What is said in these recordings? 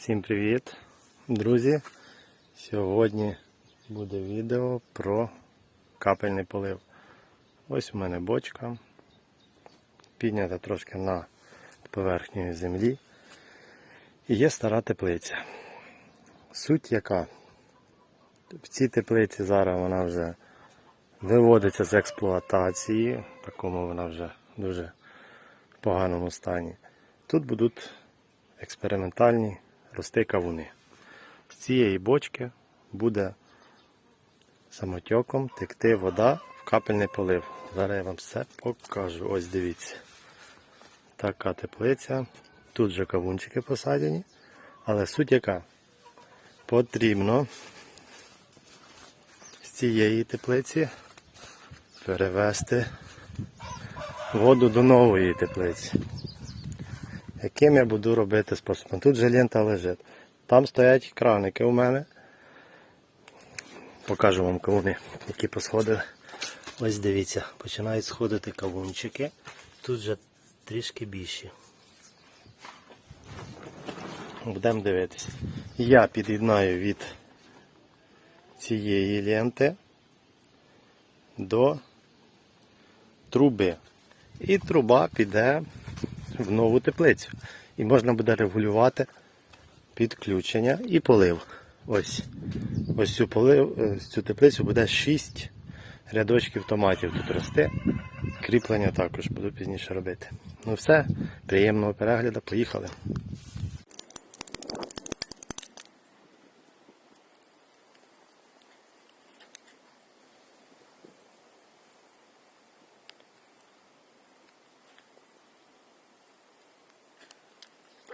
Всім привіт, друзі! Сьогодні буде відео про капельний полив. Ось у мене бочка, піднята трошки на поверхню землі. І є стара теплиця. Суть яка? В цій теплиці зараз вона вже виводиться з експлуатації, в такому вона вже дуже поганому стані. Тут будуть експериментальні рости кавуни. З цієї бочки буде самотьоком текти вода в капельний полив. Зараз я вам все покажу. Ось дивіться. Така теплиця. Тут же кавунчики посадені. Але суть яка? Потрібно з цієї теплиці перевести воду до нової теплиці. Яким я буду робити способом? Тут же лента лежить. Там стоять краники у мене. Покажу вам кавуни, які посходили. Ось дивіться, починають сходити кавунчики. Тут же трішки більші. Будемо дивитися. Я під'єднаю від цієї ленти до труби. І труба піде в нову теплицю. І можна буде регулювати підключення і полив. Ось ось цю полив, е, цю теплицю буде 6 рядочків томатів тут рости. Кріплення також буду пізніше робити. Ну все, приємного перегляду, поїхали.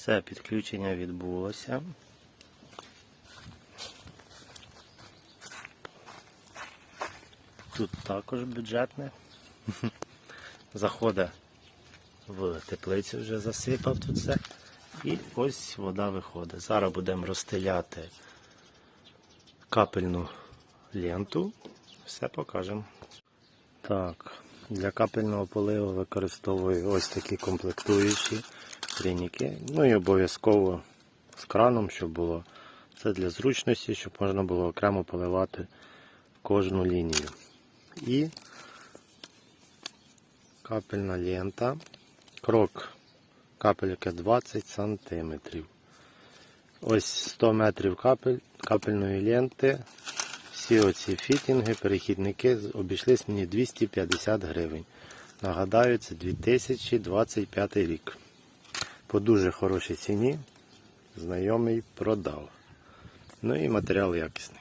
Все, підключення відбулося. Тут також бюджетне. Заходить в теплицю, вже засипав тут все. І ось вода виходить. Зараз будемо розстеляти капельну ленту. Все покажемо. Так, для капельного поливу використовую ось такі комплектуючі трійники. Ну і обов'язково з краном, щоб було. Це для зручності, щоб можна було окремо поливати кожну лінію. І капельна лента. Крок капельки 20 см. Ось 100 метрів капель, капельної ленти. Всі оці фітінги, перехідники обійшлись мені 250 гривень. Нагадаю, це 2025 рік. По дуже хорошій ціні знайомий продав. Ну і матеріал якісний.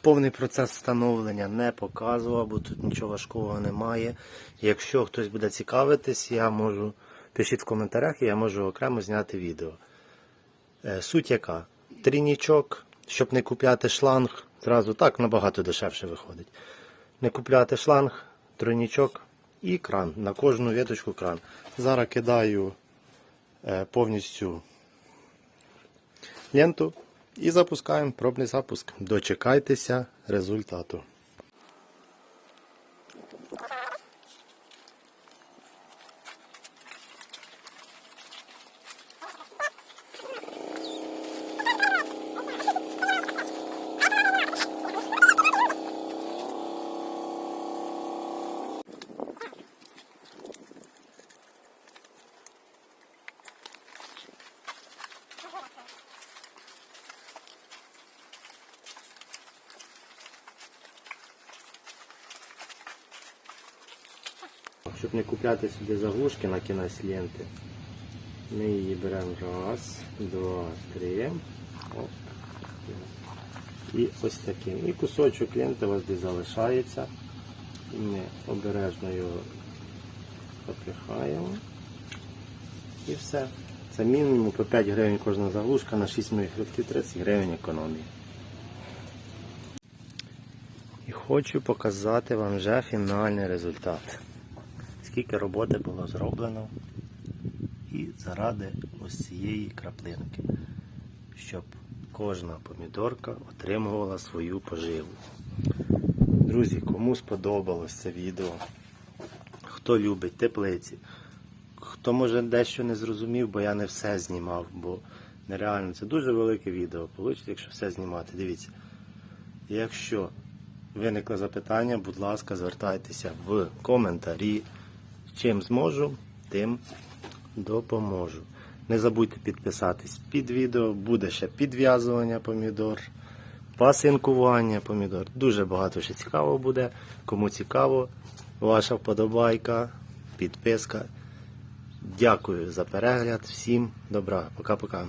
Повний процес встановлення не показував, бо тут нічого важкого немає. Якщо хтось буде цікавитись, я можу пишіть в коментарях, і я можу окремо зняти відео. Е, Суть яка? Трійнічок, щоб не купляти шланг, зразу так набагато дешевше виходить. Не купляти шланг, тройнічок і кран. На кожну віточку кран. Зараз кидаю е, повністю ленту і запускаємо пробний запуск. Дочекайтеся результату. Щоб не купляти сюди заглушки на кінець ленти, ми її беремо раз, два, три. Оп. І ось таким. І кусочок ленти у вас десь залишається. Ми обережно його запихаємо. І все. Це мінімум по 5 гривень кожна заглушка на 6 моїх рядків 30 гривень економії. І хочу показати вам вже фінальний результат. Скільки роботи було зроблено і заради ось цієї краплинки, щоб кожна помідорка отримувала свою поживу. Друзі, кому сподобалось це відео, хто любить теплиці, хто може дещо не зрозумів, бо я не все знімав, бо нереально це дуже велике відео. Получить, якщо все знімати. Дивіться. Якщо виникло запитання, будь ласка, звертайтеся в коментарі. Чим зможу, тим допоможу. Не забудьте підписатись під відео, буде ще підв'язування помідор, пасинкування помідор. Дуже багато ще цікавого буде. Кому цікаво, ваша вподобайка, підписка. Дякую за перегляд. Всім добра. Пока-пока.